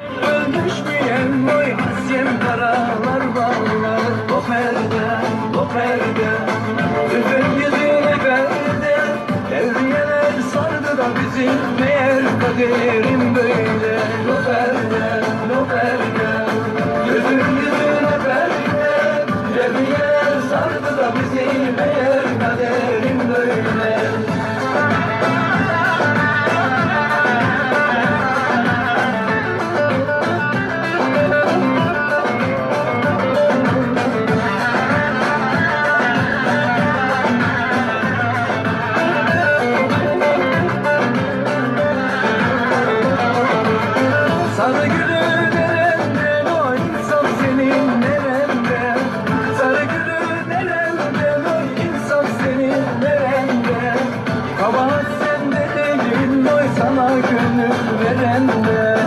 Düşmeyen boy hasyem karalar bağlar O perde, o perde. Üzüm yüzüne perde. Devriyeler sardı da bizi Meğer kaderim böyle. O perde, o perde. Üzüm yüzüne perde. Devriyeler sardı da bizi Meğer Sarı gülü nerenden oysam senin nerende Sarı gülü nerenden oysam senin nerende Kabahat sende değil oy sana gönül verende.